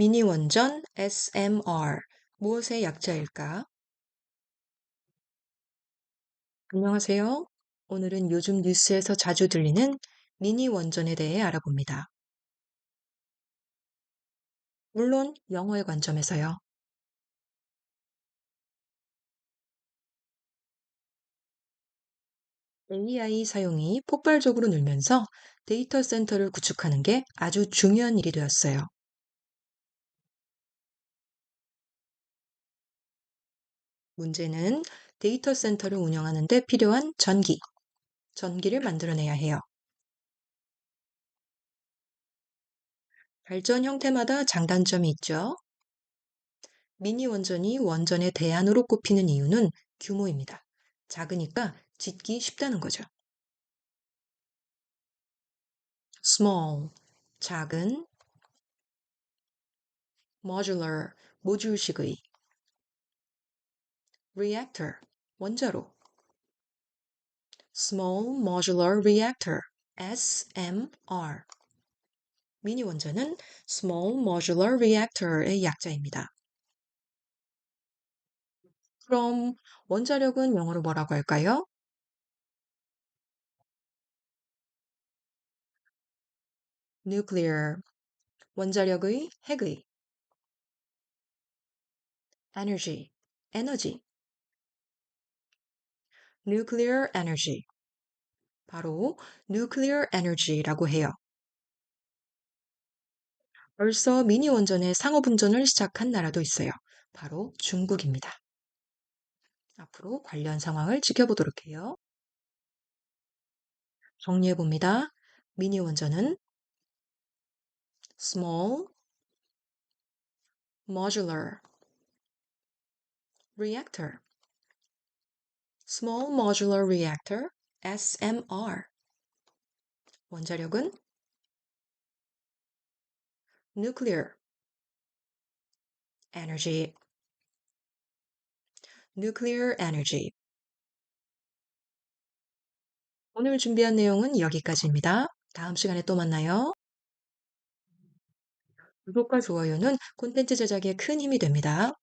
미니 원전 SMR 무엇의 약자일까? 안녕하세요. 오늘은 요즘 뉴스에서 자주 들리는 미니 원전에 대해 알아봅니다. 물론 영어의 관점에서요. AI 사용이 폭발적으로 늘면서 데이터 센터를 구축하는 게 아주 중요한 일이 되었어요. 문제는 데이터 센터를 운영하는 데 필요한 전기, 전기를 만들어내야 해요. 발전 형태마다 장단점이 있죠. 미니 원전이 원전의 대안으로 꼽히는 이유는 규모입니다. 작으니까 짓기 쉽다는 거죠. small, 작은 modular, 모듈식의 reactor, 원자로 small modular reactor, SMR 미니 원전은 small modular reactor의 약자입니다. 그럼 원자력은 영어로 뭐라고 할까요? nuclear, 원자력의 핵의 energy, 에너지 nuclear energy 바로 nuclear energy라고 해요. 벌써 미니 원전의 상업 운전을 시작한 나라도 있어요. 바로 중국입니다. 앞으로 관련 상황을 지켜보도록 해요. 정리해 봅니다. 미니 원전은 small, modular, reactor, small modular reactor, SMR. 원자력은 nuclear, energy, nuclear energy. 오늘 준비한 내용은 여기까지입니다. 다음 시간에 또 만나요. 구독과 좋아요는 콘텐츠 제작에 큰 힘이 됩니다.